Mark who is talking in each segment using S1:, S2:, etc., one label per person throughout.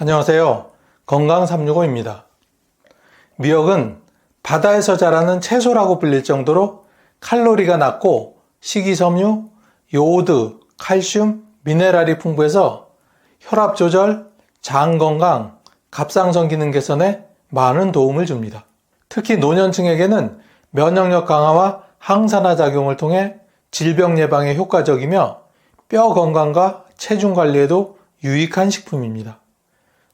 S1: 안녕하세요. 건강 365입니다. 미역은 바다에서 자라는 채소라고 불릴 정도로 칼로리가 낮고 식이섬유, 요오드, 칼슘, 미네랄이 풍부해서 혈압 조절, 장 건강, 갑상선 기능 개선에 많은 도움을 줍니다. 특히 노년층에게는 면역력 강화와 항산화 작용을 통해 질병 예방에 효과적이며 뼈 건강과 체중 관리에도 유익한 식품입니다.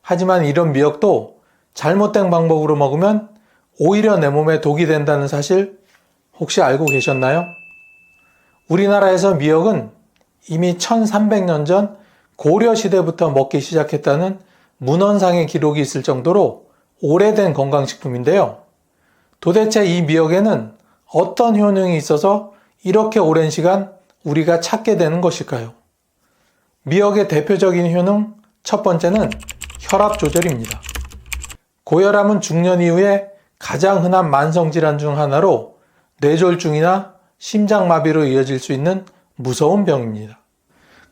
S1: 하지만 이런 미역도 잘못된 방법으로 먹으면 오히려 내 몸에 독이 된다는 사실 혹시 알고 계셨나요? 우리나라에서 미역은 이미 1300년 전 고려 시대부터 먹기 시작했다는 문헌상의 기록이 있을 정도로 오래된 건강식품인데요. 도대체 이 미역에는 어떤 효능이 있어서 이렇게 오랜 시간 우리가 찾게 되는 것일까요? 미역의 대표적인 효능 첫 번째는 혈압 조절입니다. 고혈압은 중년 이후에 가장 흔한 만성질환 중 하나로 뇌졸중이나 심장마비로 이어질 수 있는 무서운 병입니다.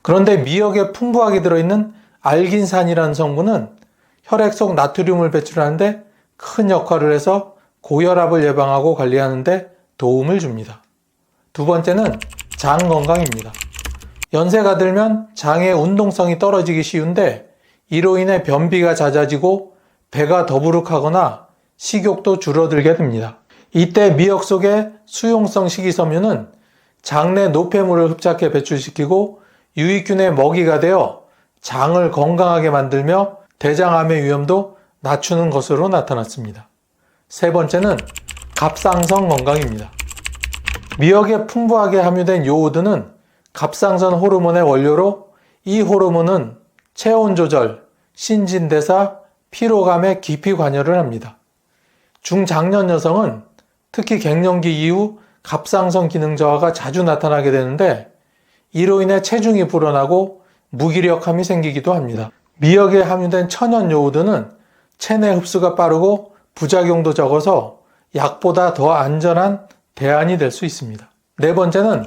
S1: 그런데 미역에 풍부하게 들어있는 알긴산이라는 성분은 혈액 속 나트륨을 배출하는데 큰 역할을 해서 고혈압을 예방하고 관리하는데 도움을 줍니다. 두 번째는 장 건강입니다. 연세가 들면 장의 운동성이 떨어지기 쉬운데 이로 인해 변비가 잦아지고 배가 더부룩하거나 식욕도 줄어들게 됩니다. 이때 미역 속의 수용성 식이섬유는 장내 노폐물을 흡착해 배출시키고 유익균의 먹이가 되어 장을 건강하게 만들며 대장암의 위험도 낮추는 것으로 나타났습니다. 세 번째는 갑상선 건강입니다. 미역에 풍부하게 함유된 요오드는 갑상선 호르몬의 원료로 이 호르몬은 체온 조절, 신진대사, 피로감에 깊이 관여를 합니다. 중장년 여성은 특히 갱년기 이후 갑상선 기능 저하가 자주 나타나게 되는데 이로 인해 체중이 불어나고 무기력함이 생기기도 합니다. 미역에 함유된 천연 요오드는 체내 흡수가 빠르고 부작용도 적어서 약보다 더 안전한 대안이 될 수 있습니다. 네 번째는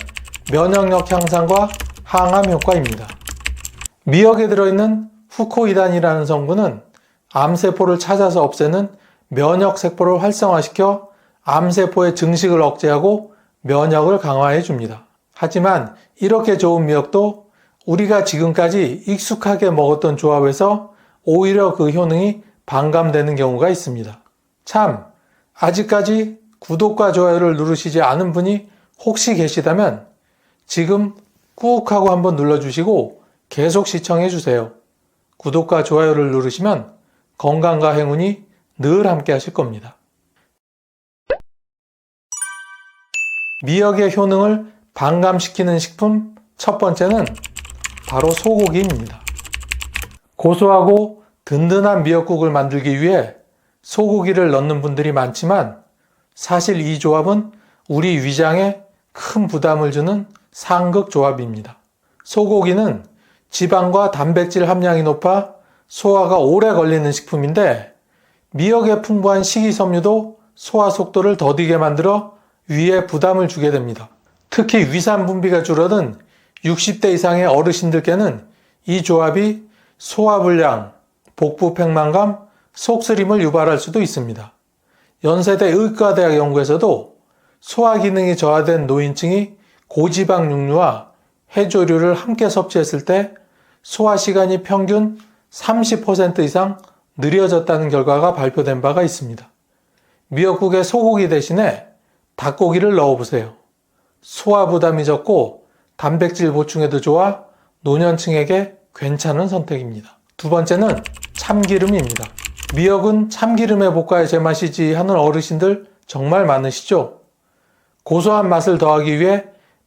S1: 면역력 향상과 항암 효과입니다. 미역에 들어있는 후코이단이라는 성분은 암세포를 찾아서 없애는 면역세포를 활성화시켜 암세포의 증식을 억제하고 면역을 강화해 줍니다. 하지만 이렇게 좋은 미역도 우리가 지금까지 익숙하게 먹었던 조합에서 오히려 그 효능이 반감되는 경우가 있습니다. 참, 아직까지 구독과 좋아요를 누르시지 않은 분이 혹시 계시다면 지금 꾹 하고 한번 눌러주시고 계속 시청해 주세요. 구독과 좋아요를 누르시면 건강과 행운이 늘 함께 하실 겁니다. 미역의 효능을 반감시키는 식품 첫 번째는 바로 소고기입니다. 고소하고 든든한 미역국을 만들기 위해 소고기를 넣는 분들이 많지만 사실 이 조합은 우리 위장에 큰 부담을 주는 상극 조합입니다. 소고기는 지방과 단백질 함량이 높아 소화가 오래 걸리는 식품인데 미역의 풍부한 식이섬유도 소화 속도를 더디게 만들어 위에 부담을 주게 됩니다. 특히 위산 분비가 줄어든 60대 이상의 어르신들께는 이 조합이 소화불량, 복부 팽만감, 속쓰림을 유발할 수도 있습니다. 연세대 의과대학 연구에서도 소화 기능이 저하된 노인층이 고지방 육류와 해조류를 함께 섭취했을 때 소화 시간이 평균 30% 이상 느려졌다는 결과가 발표된 바가 있습니다. 미역국에 소고기 대신에 닭고기를 넣어보세요. 소화 부담이 적고 단백질 보충에도 좋아 노년층에게 괜찮은 선택입니다. 두 번째는 참기름입니다. 미역은 참기름에 볶아야 제맛이지 하는 어르신들 정말 많으시죠? 고소한 맛을 더하기 위해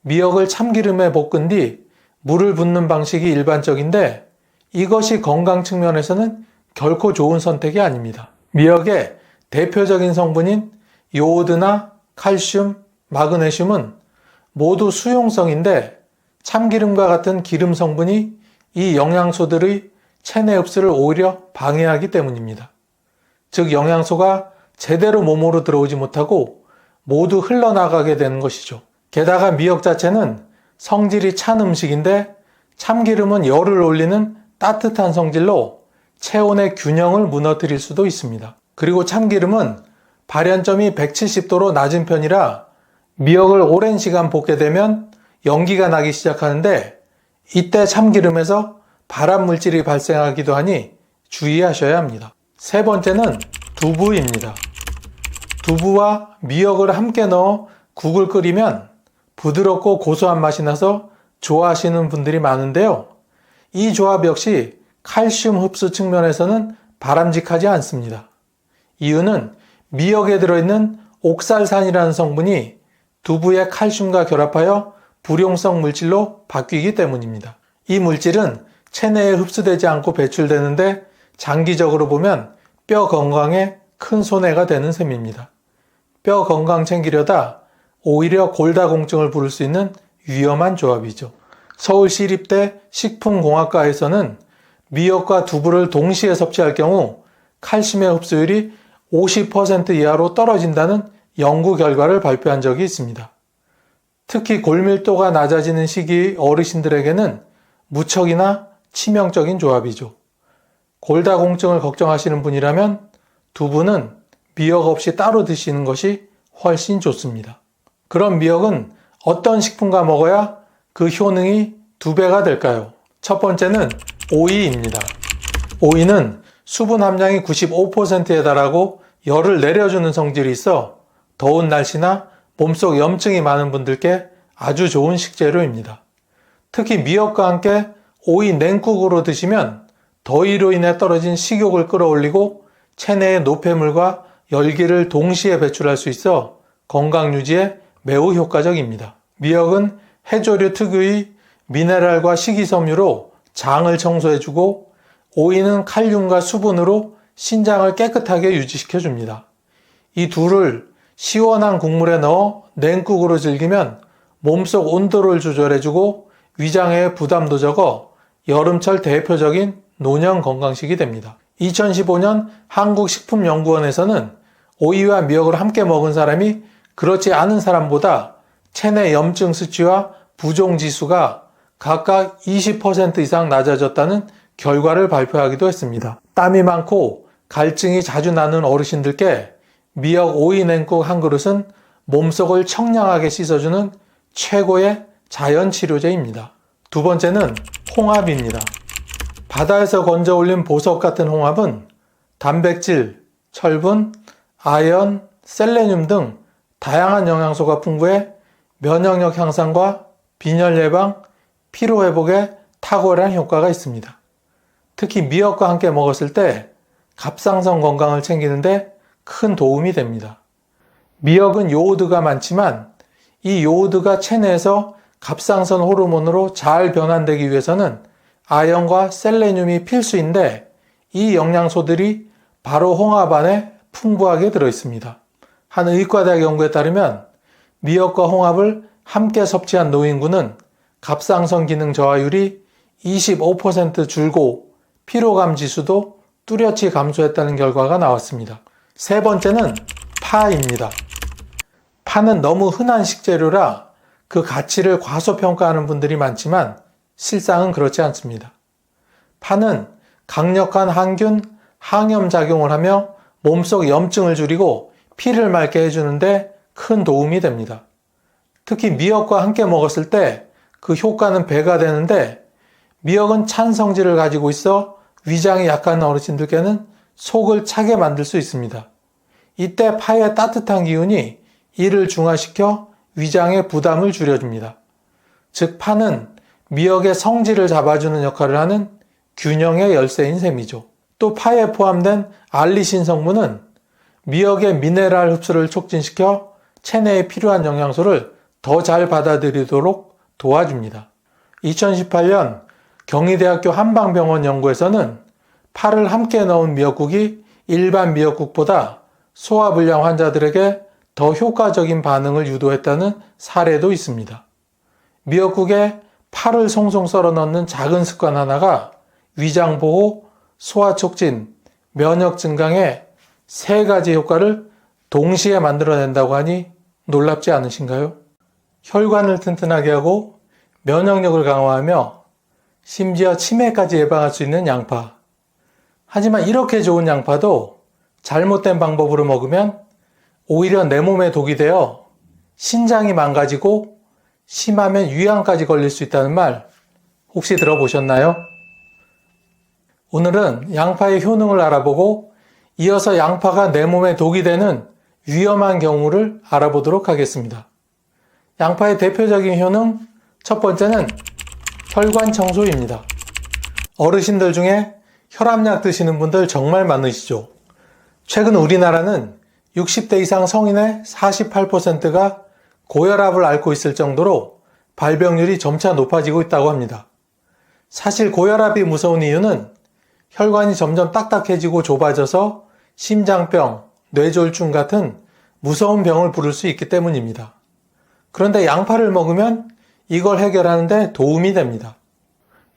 S1: 미역을 참기름에 볶은 뒤 물을 붓는 방식이 일반적인데 이것이 건강 측면에서는 결코 좋은 선택이 아닙니다. 미역의 대표적인 성분인 요오드나 칼슘, 마그네슘은 모두 수용성인데 참기름과 같은 기름 성분이 이 영양소들의 체내 흡수를 오히려 방해하기 때문입니다. 즉 영양소가 제대로 몸으로 들어오지 못하고 모두 흘러나가게 되는 것이죠. 게다가 미역 자체는 성질이 찬 음식인데 참기름은 열을 올리는 따뜻한 성질로 체온의 균형을 무너뜨릴 수도 있습니다. 그리고 참기름은 발연점이 170도로 낮은 편이라 미역을 오랜 시간 볶게 되면 연기가 나기 시작하는데 이때 참기름에서 발암 물질이 발생하기도 하니 주의하셔야 합니다. 세 번째는 두부입니다. 두부와 미역을 함께 넣어 국을 끓이면 부드럽고 고소한 맛이 나서 좋아하시는 분들이 많은데요. 이 조합 역시 칼슘 흡수 측면에서는 바람직하지 않습니다. 이유는 미역에 들어있는 옥살산이라는 성분이 두부의 칼슘과 결합하여 불용성 물질로 바뀌기 때문입니다. 이 물질은 체내에 흡수되지 않고 배출되는데 장기적으로 보면 뼈 건강에 큰 손해가 되는 셈입니다. 뼈 건강 챙기려다 오히려 골다공증을 부를 수 있는 위험한 조합이죠. 서울시립대 식품공학과에서는 미역과 두부를 동시에 섭취할 경우 칼슘의 흡수율이 50% 이하로 떨어진다는 연구 결과를 발표한 적이 있습니다. 특히 골밀도가 낮아지는 시기 어르신들에게는 무척이나 치명적인 조합이죠. 골다공증을 걱정하시는 분이라면 두부는 미역 없이 따로 드시는 것이 훨씬 좋습니다. 그럼 미역은 어떤 식품과 먹어야 그 효능이 두 배가 될까요? 첫 번째는 오이입니다. 오이는 수분 함량이 95%에 달하고 열을 내려주는 성질이 있어 더운 날씨나 몸속 염증이 많은 분들께 아주 좋은 식재료입니다. 특히 미역과 함께 오이 냉국으로 드시면 더위로 인해 떨어진 식욕을 끌어올리고 체내의 노폐물과 열기를 동시에 배출할 수 있어 건강 유지에 매우 효과적입니다. 미역은 해조류 특유의 미네랄과 식이섬유로 장을 청소해주고 오이는 칼륨과 수분으로 신장을 깨끗하게 유지시켜 줍니다. 이 둘을 시원한 국물에 넣어 냉국으로 즐기면 몸속 온도를 조절해주고 위장의 부담도 적어 여름철 대표적인 노년 건강식이 됩니다. 2015년 한국식품연구원에서는 오이와 미역을 함께 먹은 사람이 그렇지 않은 사람보다 체내 염증 수치와 부종 지수가 각각 20% 이상 낮아졌다는 결과를 발표하기도 했습니다. 땀이 많고 갈증이 자주 나는 어르신들께 미역 오이 냉국 한 그릇은 몸속을 청량하게 씻어주는 최고의 자연 치료제입니다. 두 번째는 홍합입니다. 바다에서 건져 올린 보석 같은 홍합은 단백질, 철분, 아연, 셀레늄 등 다양한 영양소가 풍부해 면역력 향상과 빈혈 예방, 피로 회복에 탁월한 효과가 있습니다. 특히 미역과 함께 먹었을 때 갑상선 건강을 챙기는데 큰 도움이 됩니다. 미역은 요오드가 많지만 이 요오드가 체내에서 갑상선 호르몬으로 잘 변환되기 위해서는 아연과 셀레늄이 필수인데 이 영양소들이 바로 홍합 안에 풍부하게 들어 있습니다. 한 의과대학 연구에 따르면 미역과 홍합을 함께 섭취한 노인군은 갑상선 기능 저하율이 25% 줄고 피로감 지수도 뚜렷이 감소했다는 결과가 나왔습니다. 세 번째는 파입니다. 파는 너무 흔한 식재료라 그 가치를 과소평가하는 분들이 많지만 실상은 그렇지 않습니다. 파는 강력한 항균, 항염 작용을 하며 몸속 염증을 줄이고 피를 맑게 해주는데 큰 도움이 됩니다. 특히 미역과 함께 먹었을 때 그 효과는 배가 되는데 미역은 찬 성질을 가지고 있어 위장이 약한 어르신들께는 속을 차게 만들 수 있습니다. 이때 파의 따뜻한 기운이 이를 중화시켜 위장의 부담을 줄여줍니다. 즉 파는 미역의 성질을 잡아주는 역할을 하는 균형의 열쇠인 셈이죠. 또 파에 포함된 알리신 성분은 미역의 미네랄 흡수를 촉진시켜 체내에 필요한 영양소를 더 잘 받아들이도록 도와줍니다. 2018년 경희대학교 한방병원 연구에서는 파를 함께 넣은 미역국이 일반 미역국보다 소화불량 환자들에게 더 효과적인 반응을 유도했다는 사례도 있습니다. 미역국에 파를 송송 썰어 넣는 작은 습관 하나가 위장 보호, 소화 촉진, 면역 증강에 세 가지 효과를 동시에 만들어낸다고 하니 놀랍지 않으신가요? 혈관을 튼튼하게 하고 면역력을 강화하며 심지어 치매까지 예방할 수 있는 양파. 하지만 이렇게 좋은 양파도 잘못된 방법으로 먹으면 오히려 내 몸에 독이 되어 신장이 망가지고 심하면 위암까지 걸릴 수 있다는 말 혹시 들어보셨나요? 오늘은 양파의 효능을 알아보고 이어서 양파가 내 몸에 독이 되는 위험한 경우를 알아보도록 하겠습니다. 양파의 대표적인 효능 첫 번째는 혈관 청소입니다. 어르신들 중에 혈압약 드시는 분들 정말 많으시죠? 최근 우리나라는 60대 이상 성인의 48%가 고혈압을 앓고 있을 정도로 발병률이 점차 높아지고 있다고 합니다. 사실 고혈압이 무서운 이유는 혈관이 점점 딱딱해지고 좁아져서 심장병, 뇌졸중 같은 무서운 병을 부를 수 있기 때문입니다. 그런데 양파를 먹으면 이걸 해결하는데 도움이 됩니다.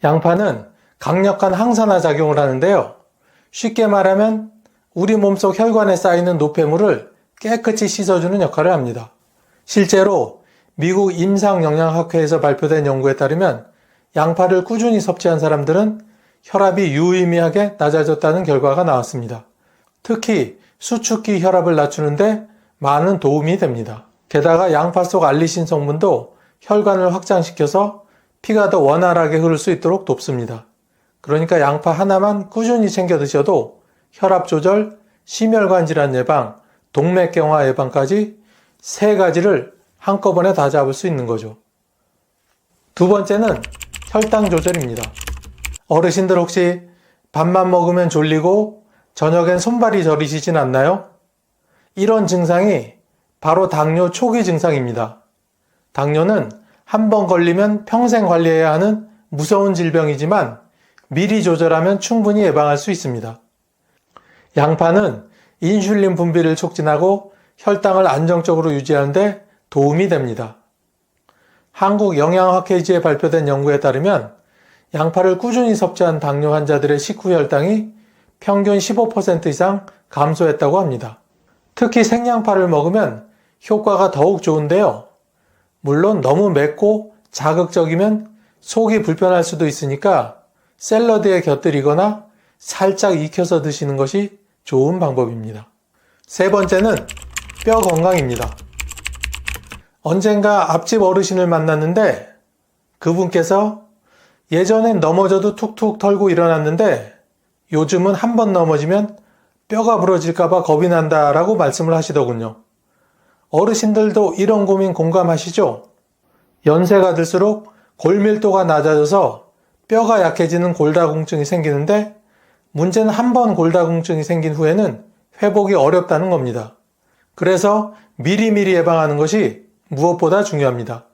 S1: 양파는 강력한 항산화 작용을 하는데요. 쉽게 말하면 우리 몸속 혈관에 쌓이는 노폐물을 깨끗이 씻어주는 역할을 합니다. 실제로 미국 임상영양학회에서 발표된 연구에 따르면 양파를 꾸준히 섭취한 사람들은 혈압이 유의미하게 낮아졌다는 결과가 나왔습니다. 특히 수축기 혈압을 낮추는데 많은 도움이 됩니다. 게다가 양파 속 알리신 성분도 혈관을 확장시켜서 피가 더 원활하게 흐를 수 있도록 돕습니다. 그러니까 양파 하나만 꾸준히 챙겨 드셔도 혈압 조절, 심혈관 질환 예방, 동맥경화 예방까지 세 가지를 한꺼번에 다 잡을 수 있는 거죠. 두 번째는 혈당 조절입니다. 어르신들 혹시 밥만 먹으면 졸리고 저녁엔 손발이 저리시진 않나요? 이런 증상이 바로 당뇨 초기 증상입니다. 당뇨는 한 번 걸리면 평생 관리해야 하는 무서운 질병이지만 미리 조절하면 충분히 예방할 수 있습니다. 양파는 인슐린 분비를 촉진하고 혈당을 안정적으로 유지하는데 도움이 됩니다. 한국영양학회지에 발표된 연구에 따르면 양파를 꾸준히 섭취한 당뇨 환자들의 식후 혈당이 평균 15% 이상 감소했다고 합니다. 특히 생양파를 먹으면 효과가 더욱 좋은데요. 물론 너무 맵고 자극적이면 속이 불편할 수도 있으니까 샐러드에 곁들이거나 살짝 익혀서 드시는 것이 좋은 방법입니다. 세 번째는 뼈 건강입니다. 언젠가 앞집 어르신을 만났는데 그분께서 예전엔 넘어져도 툭툭 털고 일어났는데 요즘은 한 번 넘어지면 뼈가 부러질까봐 겁이 난다라고 말씀을 하시더군요. 어르신들도 이런 고민 공감하시죠? 연세가 들수록 골밀도가 낮아져서 뼈가 약해지는 골다공증이 생기는데 문제는 한 번 골다공증이 생긴 후에는 회복이 어렵다는 겁니다. 그래서 미리미리 예방하는 것이 무엇보다 중요합니다.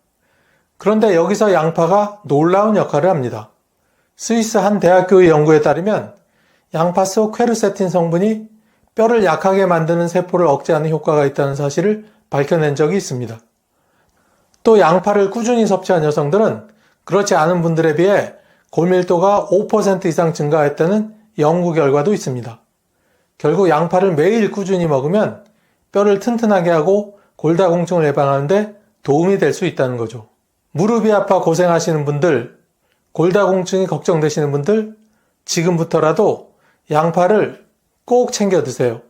S1: 그런데 여기서 양파가 놀라운 역할을 합니다. 스위스 한 대학교의 연구에 따르면 양파 속 퀘르세틴 성분이 뼈를 약하게 만드는 세포를 억제하는 효과가 있다는 사실을 밝혀낸 적이 있습니다. 또 양파를 꾸준히 섭취한 여성들은 그렇지 않은 분들에 비해 골밀도가 5% 이상 증가했다는 연구 결과도 있습니다. 결국 양파를 매일 꾸준히 먹으면 뼈를 튼튼하게 하고 골다공증을 예방하는데 도움이 될 수 있다는 거죠. 무릎이 아파 고생하시는 분들, 골다공증이 걱정되시는 분들, 지금부터라도 양파를 꼭 챙겨 드세요.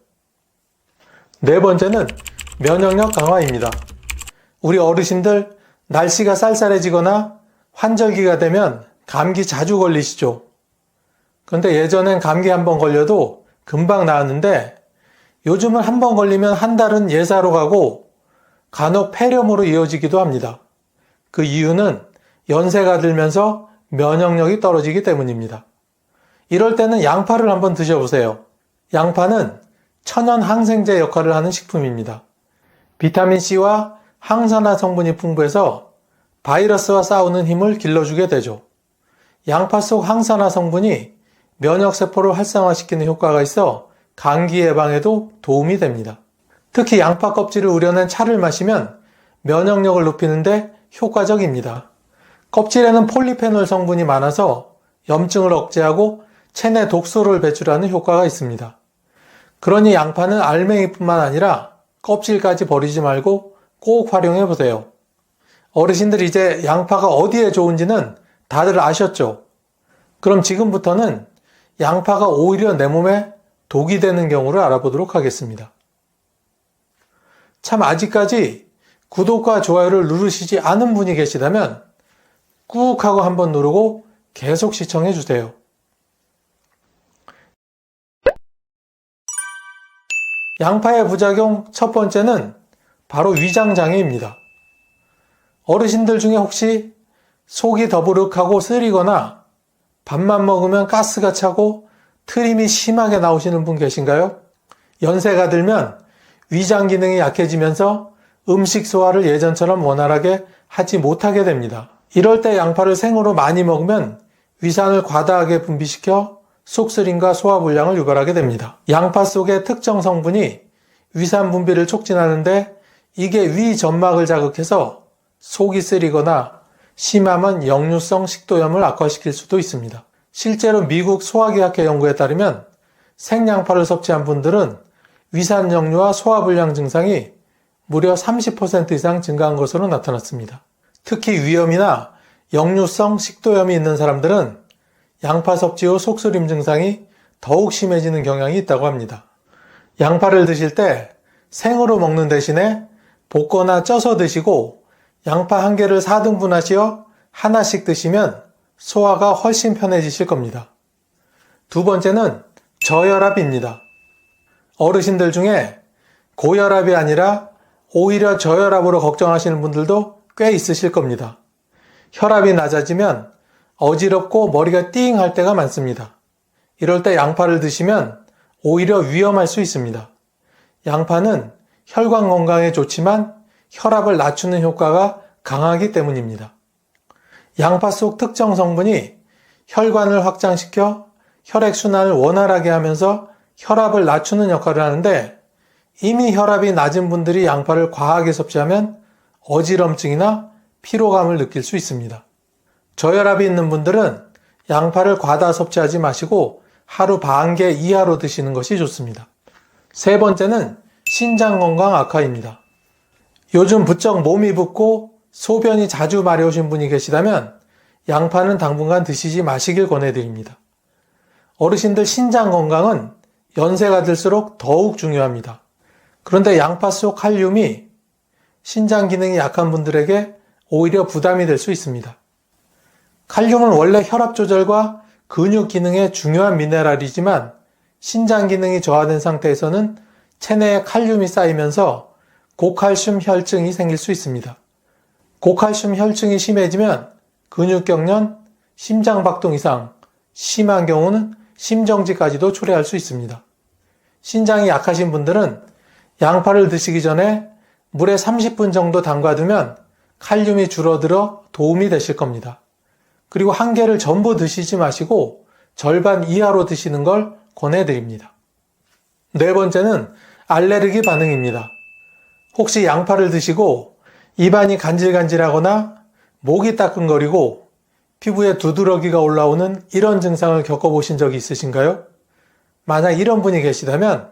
S1: 네 번째는 면역력 강화입니다. 우리 어르신들 날씨가 쌀쌀해지거나 환절기가 되면 감기 자주 걸리시죠? 그런데 예전엔 감기 한 번 걸려도 금방 나았는데 요즘은 한 번 걸리면 한 달은 예사로 가고 간혹 폐렴으로 이어지기도 합니다. 그 이유는 연세가 들면서 면역력이 떨어지기 때문입니다. 이럴 때는 양파를 한번 드셔보세요. 양파는 천연 항생제 역할을 하는 식품입니다. 비타민C와 항산화 성분이 풍부해서 바이러스와 싸우는 힘을 길러주게 되죠. 양파 속 항산화 성분이 면역세포를 활성화시키는 효과가 있어 감기 예방에도 도움이 됩니다. 특히 양파 껍질을 우려낸 차를 마시면 면역력을 높이는데 효과적입니다. 껍질에는 폴리페놀 성분이 많아서 염증을 억제하고 체내 독소를 배출하는 효과가 있습니다. 그러니 양파는 알맹이뿐만 아니라 껍질까지 버리지 말고 꼭 활용해 보세요. 어르신들 이제 양파가 어디에 좋은지는 다들 아셨죠? 그럼 지금부터는 양파가 오히려 내 몸에 독이 되는 경우를 알아보도록 하겠습니다. 참 아직까지 구독과 좋아요를 누르시지 않은 분이 계시다면 꾹 하고 한번 누르고 계속 시청해 주세요. 양파의 부작용 첫 번째는 바로 위장장애입니다. 어르신들 중에 혹시 속이 더부룩하고 쓰리거나 밥만 먹으면 가스가 차고 트림이 심하게 나오시는 분 계신가요? 연세가 들면 위장 기능이 약해지면서 음식 소화를 예전처럼 원활하게 하지 못하게 됩니다. 이럴 때 양파를 생으로 많이 먹으면 위산을 과다하게 분비시켜 속쓰림과 소화불량을 유발하게 됩니다. 양파 속의 특정 성분이 위산 분비를 촉진하는데 이게 위 점막을 자극해서 속이 쓰리거나 심하면 역류성 식도염을 악화시킬 수도 있습니다. 실제로 미국 소화기학회 연구에 따르면 생양파를 섭취한 분들은 위산 역류와 소화불량 증상이 무려 30% 이상 증가한 것으로 나타났습니다. 특히 위염이나 역류성 식도염이 있는 사람들은 양파 섭취 후 속쓰림 증상이 더욱 심해지는 경향이 있다고 합니다. 양파를 드실 때 생으로 먹는 대신에 볶거나 쪄서 드시고 양파 한 개를 4등분 하시어 하나씩 드시면 소화가 훨씬 편해지실 겁니다. 두 번째는 저혈압입니다. 어르신들 중에 고혈압이 아니라 오히려 저혈압으로 걱정하시는 분들도 꽤 있으실 겁니다. 혈압이 낮아지면 어지럽고 머리가 띵 할 때가 많습니다. 이럴 때 양파를 드시면 오히려 위험할 수 있습니다. 양파는 혈관 건강에 좋지만 혈압을 낮추는 효과가 강하기 때문입니다. 양파 속 특정 성분이 혈관을 확장시켜 혈액순환을 원활하게 하면서 혈압을 낮추는 역할을 하는데 이미 혈압이 낮은 분들이 양파를 과하게 섭취하면 어지럼증이나 피로감을 느낄 수 있습니다. 저혈압이 있는 분들은 양파를 과다 섭취하지 마시고 하루 반 개 이하로 드시는 것이 좋습니다. 세 번째는 신장 건강 악화입니다. 요즘 부쩍 몸이 붓고 소변이 자주 마려우신 분이 계시다면 양파는 당분간 드시지 마시길 권해드립니다. 어르신들 신장 건강은 연세가 들수록 더욱 중요합니다. 그런데 양파 속 칼륨이 신장 기능이 약한 분들에게 오히려 부담이 될 수 있습니다. 칼륨은 원래 혈압 조절과 근육 기능에 중요한 미네랄이지만 신장 기능이 저하된 상태에서는 체내에 칼륨이 쌓이면서 고칼슘 혈증이 생길 수 있습니다. 고칼슘 혈증이 심해지면 근육경련, 심장박동 이상, 심한 경우는 심정지까지도 초래할 수 있습니다. 신장이 약하신 분들은 양파를 드시기 전에 물에 30분 정도 담가두면 칼륨이 줄어들어 도움이 되실 겁니다. 그리고 한 개를 전부 드시지 마시고 절반 이하로 드시는 걸 권해드립니다. 네 번째는 알레르기 반응입니다. 혹시 양파를 드시고 입안이 간질간질하거나 목이 따끔거리고 피부에 두드러기가 올라오는 이런 증상을 겪어보신 적이 있으신가요? 만약 이런 분이 계시다면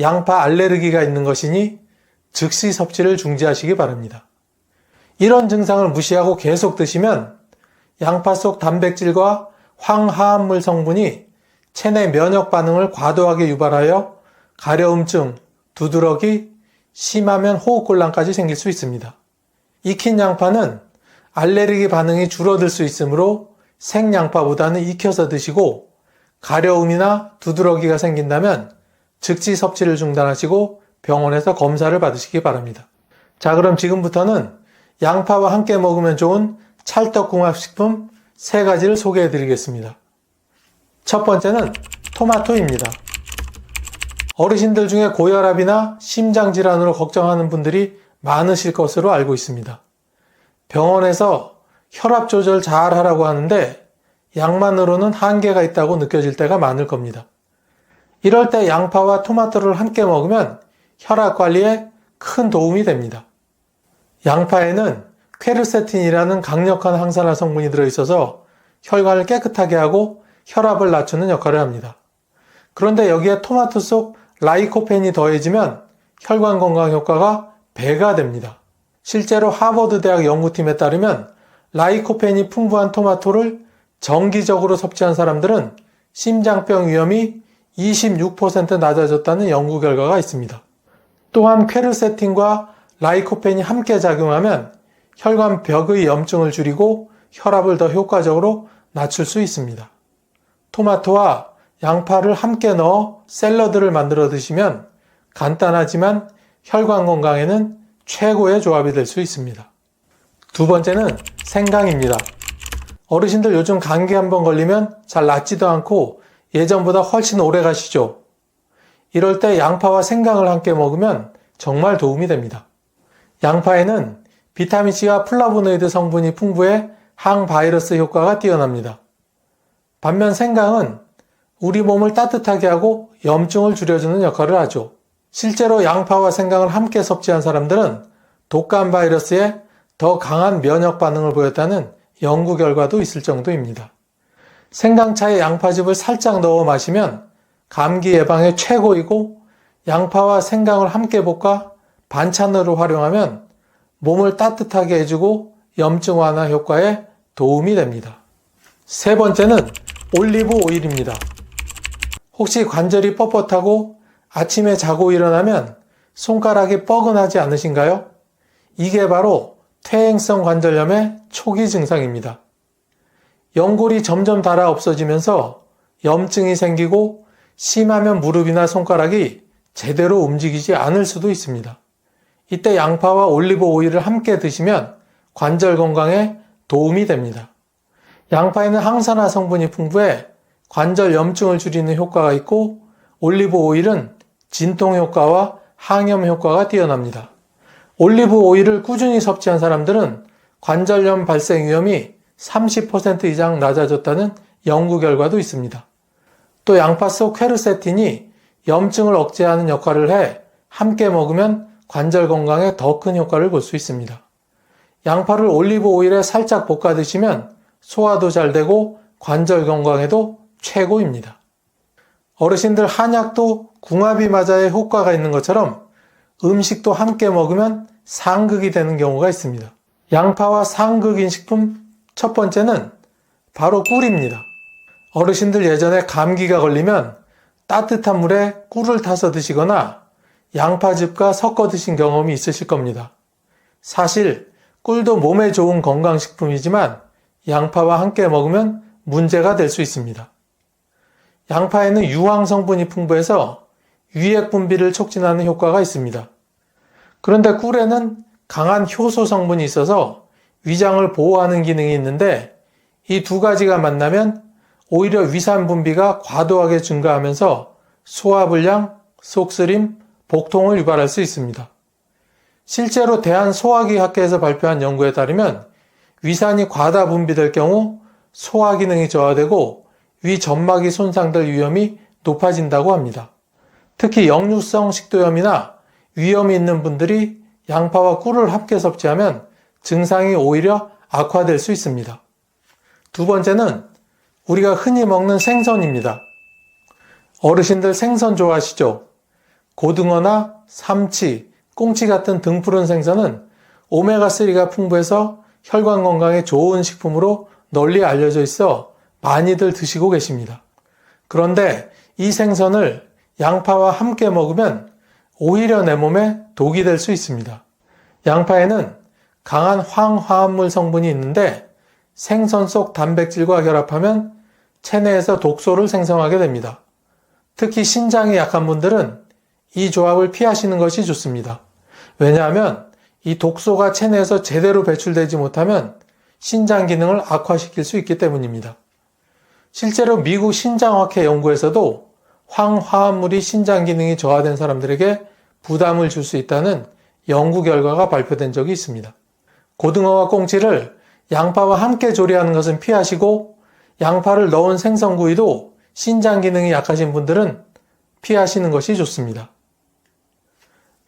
S1: 양파 알레르기가 있는 것이니 즉시 섭취를 중지하시기 바랍니다. 이런 증상을 무시하고 계속 드시면 양파 속 단백질과 황화합물 성분이 체내 면역 반응을 과도하게 유발하여 가려움증, 두드러기, 심하면 호흡곤란까지 생길 수 있습니다. 익힌 양파는 알레르기 반응이 줄어들 수 있으므로 생양파보다는 익혀서 드시고 가려움이나 두드러기가 생긴다면 즉시 섭취를 중단하시고 병원에서 검사를 받으시기 바랍니다. 자, 그럼 지금부터는 양파와 함께 먹으면 좋은 찰떡궁합식품 세 가지를 소개해 드리겠습니다. 첫 번째는 토마토입니다. 어르신들 중에 고혈압이나 심장질환으로 걱정하는 분들이 많으실 것으로 알고 있습니다. 병원에서 혈압 조절 잘 하라고 하는데 양만으로는 한계가 있다고 느껴질 때가 많을 겁니다. 이럴 때 양파와 토마토를 함께 먹으면 혈압 관리에 큰 도움이 됩니다. 양파에는 퀘르세틴이라는 강력한 항산화 성분이 들어있어서 혈관을 깨끗하게 하고 혈압을 낮추는 역할을 합니다. 그런데 여기에 토마토 속 라이코펜이 더해지면 혈관 건강 효과가 배가 됩니다. 실제로 하버드 대학 연구팀에 따르면 라이코펜이 풍부한 토마토를 정기적으로 섭취한 사람들은 심장병 위험이 26% 낮아졌다는 연구 결과가 있습니다. 또한 퀘르세틴과 라이코펜이 함께 작용하면 혈관 벽의 염증을 줄이고 혈압을 더 효과적으로 낮출 수 있습니다. 토마토와 양파를 함께 넣어 샐러드를 만들어 드시면 간단하지만 혈관 건강에는 최고의 조합이 될 수 있습니다. 두 번째는 생강입니다. 어르신들 요즘 감기 한번 걸리면 잘 낫지도 않고 예전보다 훨씬 오래 가시죠. 이럴 때 양파와 생강을 함께 먹으면 정말 도움이 됩니다. 양파에는 비타민C와 플라보노이드 성분이 풍부해 항바이러스 효과가 뛰어납니다. 반면 생강은 우리 몸을 따뜻하게 하고 염증을 줄여주는 역할을 하죠. 실제로 양파와 생강을 함께 섭취한 사람들은 독감 바이러스에 더 강한 면역 반응을 보였다는 연구 결과도 있을 정도입니다. 생강차에 양파즙을 살짝 넣어 마시면 감기 예방에 최고이고 양파와 생강을 함께 볶아 반찬으로 활용하면 몸을 따뜻하게 해주고 염증 완화 효과에 도움이 됩니다. 세 번째는 올리브 오일입니다. 혹시 관절이 뻣뻣하고 아침에 자고 일어나면 손가락이 뻐근하지 않으신가요? 이게 바로 퇴행성 관절염의 초기 증상입니다. 연골이 점점 닳아 없어지면서 염증이 생기고 심하면 무릎이나 손가락이 제대로 움직이지 않을 수도 있습니다. 이때 양파와 올리브 오일을 함께 드시면 관절 건강에 도움이 됩니다. 양파에는 항산화 성분이 풍부해 관절 염증을 줄이는 효과가 있고 올리브 오일은 진통 효과와 항염 효과가 뛰어납니다. 올리브 오일을 꾸준히 섭취한 사람들은 관절염 발생 위험이 30% 이상 낮아졌다는 연구 결과도 있습니다. 또 양파 속 퀘르세틴이 염증을 억제하는 역할을 해 함께 먹으면 관절 건강에 더 큰 효과를 볼 수 있습니다. 양파를 올리브 오일에 살짝 볶아 드시면 소화도 잘 되고 관절 건강에도 최고입니다. 어르신들 한약도 궁합이 맞아야 효과가 있는 것처럼 음식도 함께 먹으면 상극이 되는 경우가 있습니다. 양파와 상극인 식품 첫 번째는 바로 꿀입니다. 어르신들 예전에 감기가 걸리면 따뜻한 물에 꿀을 타서 드시거나 양파즙과 섞어 드신 경험이 있으실 겁니다. 사실 꿀도 몸에 좋은 건강식품이지만 양파와 함께 먹으면 문제가 될 수 있습니다. 양파에는 유황 성분이 풍부해서 위액 분비를 촉진하는 효과가 있습니다. 그런데 꿀에는 강한 효소 성분이 있어서 위장을 보호하는 기능이 있는데 이 두 가지가 만나면 오히려 위산 분비가 과도하게 증가하면서 소화불량, 속쓰림, 복통을 유발할 수 있습니다. 실제로 대한소화기 학회에서 발표한 연구에 따르면 위산이 과다 분비될 경우 소화 기능이 저하되고 위 점막이 손상될 위험이 높아진다고 합니다. 특히 역류성 식도염이나 위험이 있는 분들이 양파와 꿀을 함께 섭취하면 증상이 오히려 악화될 수 있습니다. 두 번째는 우리가 흔히 먹는 생선입니다. 어르신들 생선 좋아하시죠? 고등어나 삼치, 꽁치 같은 등푸른 생선은 오메가3가 풍부해서 혈관 건강에 좋은 식품으로 널리 알려져 있어 많이들 드시고 계십니다. 그런데 이 생선을 양파와 함께 먹으면 오히려 내 몸에 독이 될 수 있습니다. 양파에는 강한 황화합물 성분이 있는데 생선 속 단백질과 결합하면 체내에서 독소를 생성하게 됩니다. 특히 신장이 약한 분들은 이 조합을 피하시는 것이 좋습니다. 왜냐하면 이 독소가 체내에서 제대로 배출되지 못하면 신장 기능을 악화시킬 수 있기 때문입니다. 실제로 미국 신장학회 연구에서도 황화합물이 신장 기능이 저하된 사람들에게 부담을 줄 수 있다는 연구 결과가 발표된 적이 있습니다. 고등어와 꽁치를 양파와 함께 조리하는 것은 피하시고 양파를 넣은 생선구이도 신장 기능이 약하신 분들은 피하시는 것이 좋습니다.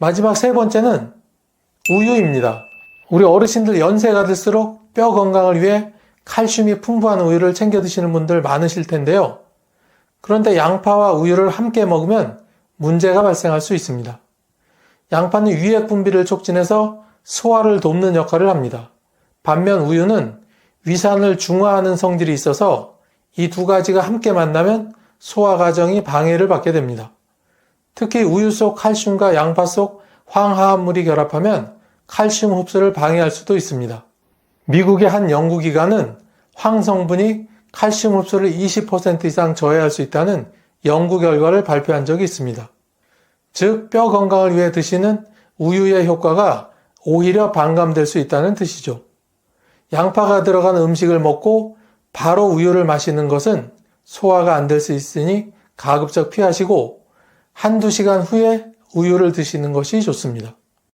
S1: 마지막 세 번째는 우유입니다. 우리 어르신들 연세가 들수록 뼈 건강을 위해 칼슘이 풍부한 우유를 챙겨 드시는 분들 많으실 텐데요. 그런데 양파와 우유를 함께 먹으면 문제가 발생할 수 있습니다. 양파는 위액 분비를 촉진해서 소화를 돕는 역할을 합니다. 반면 우유는 위산을 중화하는 성질이 있어서 이 두 가지가 함께 만나면 소화 과정이 방해를 받게 됩니다. 특히 우유 속 칼슘과 양파 속 황화합물이 결합하면 칼슘 흡수를 방해할 수도 있습니다. 미국의 한 연구기관은 황 성분이 칼슘 흡수를 20% 이상 저해할 수 있다는 연구 결과를 발표한 적이 있습니다. 즉, 뼈 건강을 위해 드시는 우유의 효과가 오히려 반감될 수 있다는 뜻이죠. 양파가 들어간 음식을 먹고 바로 우유를 마시는 것은 소화가 안 될 수 있으니 가급적 피하시고 한두 시간 후에 우유를 드시는 것이 좋습니다.